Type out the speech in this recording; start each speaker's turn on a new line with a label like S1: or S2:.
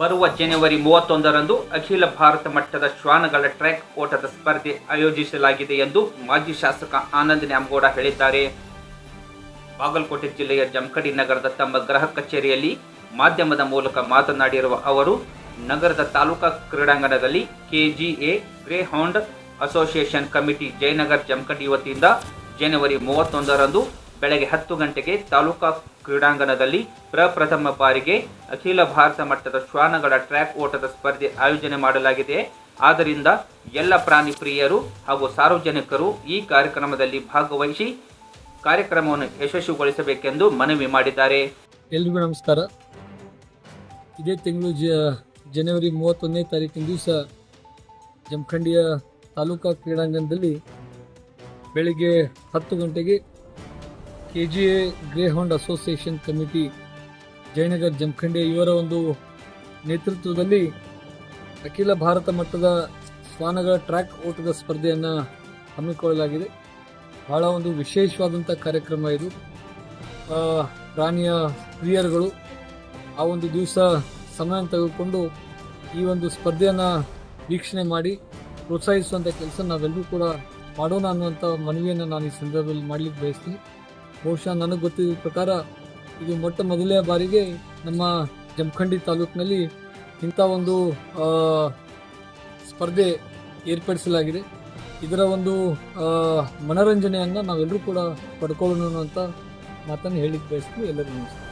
S1: ಬರುವ ಜನವರಿ ಮೂವತ್ತೊಂದರಂದು ಅಖಿಲ ಭಾರತ ಮಟ್ಟದ ಶ್ವಾನಗಳ ಟ್ರ್ಯಾಕ್ ಓಟದ ಸ್ಪರ್ಧೆ ಆಯೋಜಿಸಲಾಗಿದೆ ಎಂದು ಮಾಜಿ ಶಾಸಕ ಆನಂದ್ ನ್ಯಾಮಗೌಡ ಹೇಳಿದ್ದಾರೆ. ಬಾಗಲಕೋಟೆ ಜಿಲ್ಲೆಯ ಜಮಖಡಿ ನಗರದ ತಮ್ಮ ಗೃಹ ಕಚೇರಿಯಲ್ಲಿ ಮಾಧ್ಯಮದ ಮೂಲಕ ಮಾತನಾಡಿರುವ ಅವರು, ನಗರದ ತಾಲೂಕಾ ಕ್ರೀಡಾಂಗಣದಲ್ಲಿ KGA greyhound association committee Jayanagar Jamkhandi ವತಿಯಿಂದ ಜನವರಿ ಮೂವತ್ತೊಂದರಂದು ಬೆಳಗ್ಗೆ ಹತ್ತು ಗಂಟೆಗೆ ತಾಲೂಕಾ ಕ್ರೀಡಾಂಗಣದಲ್ಲಿ ಪ್ರಪ್ರಥಮ ಬಾರಿಗೆ ಅಖಿಲ ಭಾರತ ಮಟ್ಟದ ಶ್ವಾನಗಳ ಟ್ರ್ಯಾಕ್ ಓಟದ ಸ್ಪರ್ಧೆ ಆಯೋಜನೆ ಮಾಡಲಾಗಿದೆ. ಆದ್ದರಿಂದ ಎಲ್ಲ ಪ್ರಾಣಿ ಪ್ರಿಯರು ಹಾಗೂ ಸಾರ್ವಜನಿಕರು ಈ ಕಾರ್ಯಕ್ರಮದಲ್ಲಿ ಭಾಗವಹಿಸಿ ಕಾರ್ಯಕ್ರಮವನ್ನು ಯಶಸ್ವಿಗೊಳಿಸಬೇಕೆಂದು ಮನವಿ ಮಾಡಿದ್ದಾರೆ.
S2: ಎಲ್ರಿಗೂ ನಮಸ್ಕಾರ. ಇದೇ ತಿಂಗಳು ಜ, ಜನವರಿ ಮೂವತ್ತೊಂದನೇ ತಾರೀಕಿನ ದಿವಸ ಜಮಖಂಡಿಯ ತಾಲೂಕಾ ಕ್ರೀಡಾಂಗಣದಲ್ಲಿ ಬೆಳಿಗ್ಗೆ ಹತ್ತು ಗಂಟೆಗೆ K G A greyhound association committee, Jayanagar Jamkhandi ಇವರ ಒಂದು ನೇತೃತ್ವದಲ್ಲಿ ಅಖಿಲ ಭಾರತ ಮಟ್ಟದ ಶ್ವಾನಗಳ ಟ್ರ್ಯಾಕ್ ಓಟದ ಸ್ಪರ್ಧೆಯನ್ನು ಹಮ್ಮಿಕೊಳ್ಳಲಾಗಿದೆ. ಬಹಳ ಒಂದು ವಿಶೇಷವಾದಂಥ ಕಾರ್ಯಕ್ರಮ ಇದು. ಪ್ರಾಣಿಯ ಪ್ರಿಯರುಗಳು, ಆ ಒಂದು ದಿವಸ ಸಮಯ ತೆಗೆದುಕೊಂಡು ಈ ಒಂದು ಸ್ಪರ್ಧೆಯನ್ನು ವೀಕ್ಷಣೆ ಮಾಡಿ ಪ್ರೋತ್ಸಾಹಿಸುವಂಥ ಕೆಲಸ ನಾವೆಲ್ಲರೂ ಕೂಡ ಮಾಡೋಣ ಅನ್ನುವಂಥ ಮನವಿಯನ್ನು ನಾನು ಈ ಸಂದರ್ಭದಲ್ಲಿ ಮಾಡಲಿಕ್ಕೆ ಬಯಸ್ತೀನಿ. ಬಹುಶಃ ನನಗೆ ಗೊತ್ತಿದ್ದ ಪ್ರಕಾರ ಇದು ಮೊಟ್ಟ ಮೊದಲನೇ ಬಾರಿಗೆ ನಮ್ಮ ಜಮಖಂಡಿ ತಾಲೂಕಿನಲ್ಲಿ ಇಂಥ ಒಂದು ಸ್ಪರ್ಧೆ ಏರ್ಪಡಿಸಲಾಗಿದೆ. ಇದರ ಒಂದು ಮನೋರಂಜನೆಯನ್ನು ನಾವೆಲ್ಲರೂ ಕೂಡ ಪಡ್ಕೊಳ್ಳೋಣ ಅಂತ ಮಾತನ್ನು ಹೇಳಿಕ್ಕೆ ಬಯಸ್ತೀವಿ ಎಲ್ಲರಿಗೂ ನಮಸ್ಕಾರ.